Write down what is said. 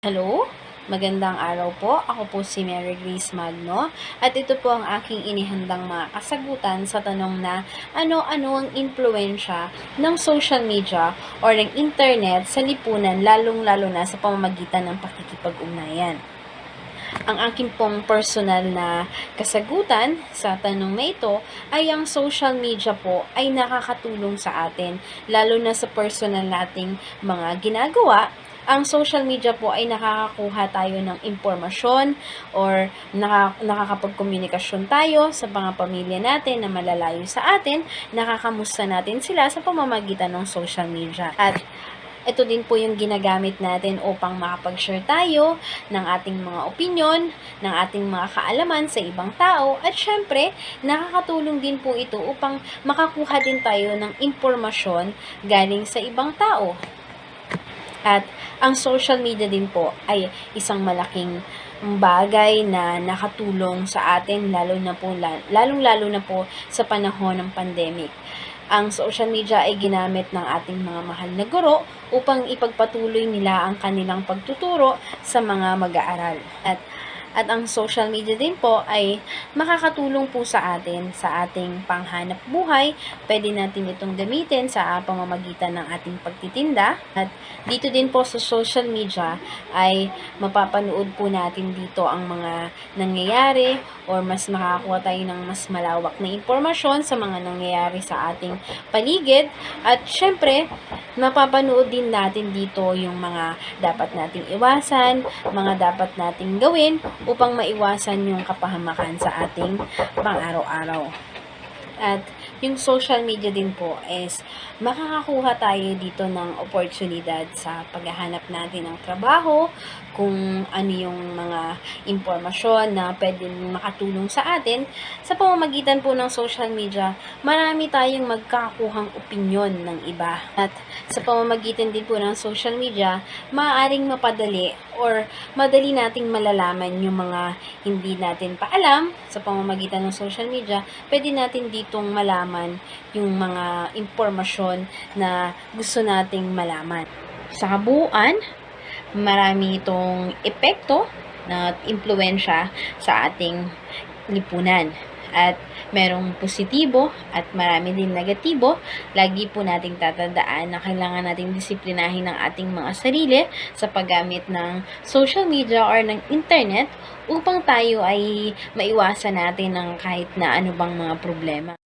Hello, magandang araw po. Ako po si Mary Grace Magno at ito po ang aking inihandang mga kasagutan sa tanong na ano-ano ang impluensya ng social media or ng internet sa lipunan lalong-lalo na sa pamamagitan ng pakikipag-ugnayan. Ang aking pong personal na kasagutan sa tanong na ito ay ang social media po ay nakakatulong sa atin lalo na sa personal nating mga ginagawa ang social media po ay nakakakuha tayo ng impormasyon or naka, nakakapagkomunikasyon tayo sa mga pamilya natin na malalayo sa atin, nakakamusta natin sila sa pamamagitan ng social media. At ito din po yung ginagamit natin upang makapag-share tayo ng ating mga opinion, ng ating mga kaalaman sa ibang tao, at syempre, nakakatulong din po ito upang makakuha din tayo ng impormasyon galing sa ibang tao. At ang social media din po ay isang malaking bagay na nakatulong sa atin lalo na po lalong lalo na po sa panahon ng pandemic. Ang social media ay ginamit ng ating mga mahal na guro upang ipagpatuloy nila ang kanilang pagtuturo sa mga mag-aaral. At at ang social media din po ay makakatulong po sa atin sa ating panghanap buhay. Pwede natin itong gamitin sa pamamagitan ng ating pagtitinda. At dito din po sa social media ay mapapanood po natin dito ang mga nangyayari or mas makakakuha tayo ng mas malawak na impormasyon sa mga nangyayari sa ating paligid. At syempre, mapapanood din natin dito yung mga dapat nating iwasan, mga dapat nating gawin upang maiwasan yung kapahamakan sa ating pang-araw-araw. At yung social media din po is makakakuha tayo dito ng oportunidad sa paghahanap natin ng trabaho, kung ano yung mga impormasyon na pwedeng makatulong sa atin. Sa pamamagitan po ng social media, marami tayong magkakakuhang opinyon ng iba. At sa pamamagitan din po ng social media, maaaring mapadali or madali nating malalaman yung mga hindi natin pa alam sa pamamagitan ng social media, pwede natin ditong malaman yung mga impormasyon na gusto nating malaman. Sa kabuuan, marami itong epekto na impluensya sa ating lipunan. At merong positibo at marami din negatibo. Lagi po nating tatandaan na kailangan nating disiplinahin ang ating mga sarili sa paggamit ng social media or ng internet upang tayo ay maiwasan natin ng kahit na ano bang mga problema.